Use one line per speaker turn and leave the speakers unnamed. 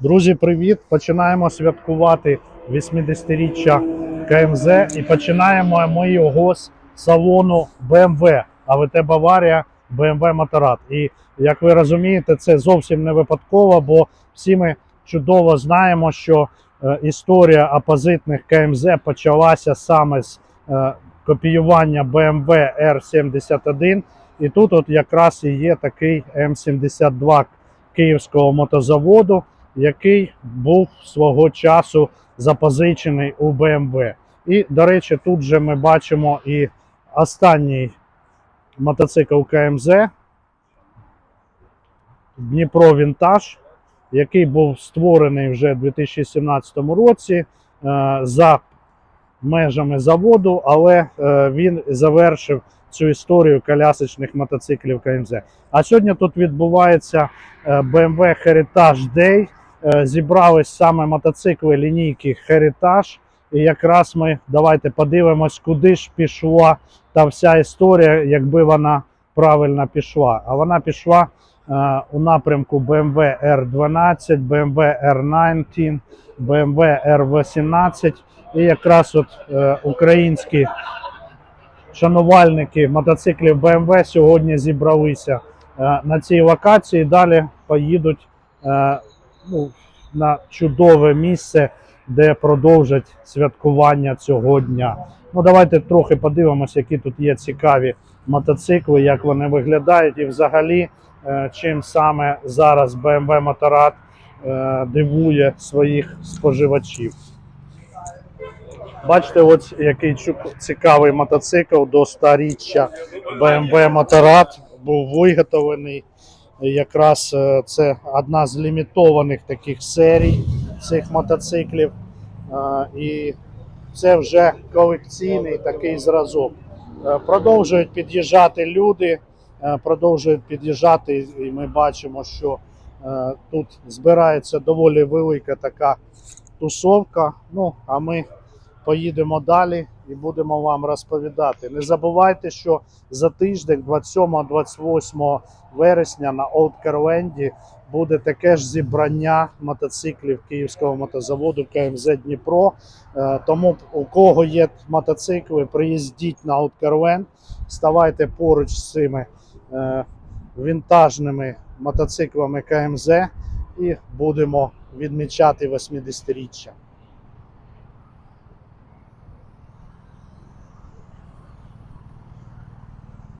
Друзі, привіт! Починаємо святкувати 80-річчя КМЗ і починаємо ми його салону BMW АВТ Баварія BMW Моторад. І як ви розумієте, це зовсім не випадково, бо всі ми чудово знаємо, що е, історія опозитних КМЗ почалася саме з е, копіювання BMW R71. І тут от якраз і є такий М72 Київського мотозаводу, який був свого часу запозичений у BMW. І, до речі, тут же ми бачимо і останній мотоцикл КМЗ Дніпро Вінтаж, який був створений вже в 2017 році е, за межами заводу, але е, він завершив цю історію колясочних мотоциклів КМЗ. А сьогодні тут відбувається е, BMW Heritage Day. Е, Зібрались саме мотоцикли лінійки Heritage. І якраз ми давайте подивимось, куди ж пішла та вся історія, якби вона правильно пішла. А вона пішла е, у напрямку BMW R12, BMW R19, BMW R18. І якраз от е, українські шанувальники мотоциклів BMW сьогодні зібралися е, на цій локації. Далі поїдуть е, ну, на чудове місце, де продовжать святкування цього дня. Ну, давайте трохи подивимося, які тут є цікаві мотоцикли, як вони виглядають, і взагалі, е, чим саме зараз BMW Моторад е, дивує своїх споживачів. Бачите, ось який цікавий мотоцикл до 100-річчя BMW Motorrad був виготовлений. Якраз е, це одна з лімітованих таких серій цих мотоциклів. Е, І це вже колекційний такий зразок. Е, Продовжують під'їжджати люди, продовжують під'їжджати, і ми бачимо, що тут збирається доволі велика така тусовка. Ну, а ми поїдемо далі і будемо вам розповідати. Не забувайте, що за тиждень, 27-28 вересня, на Олд Карленді буде таке ж зібрання мотоциклів Київського мотозаводу КМЗ Дніпро. Е, Тому у кого є мотоцикли, приїздіть на Олд Карленд, ставайте поруч з цими е, вінтажними мотоциклами КМЗ і будемо відмічати 80-річчя.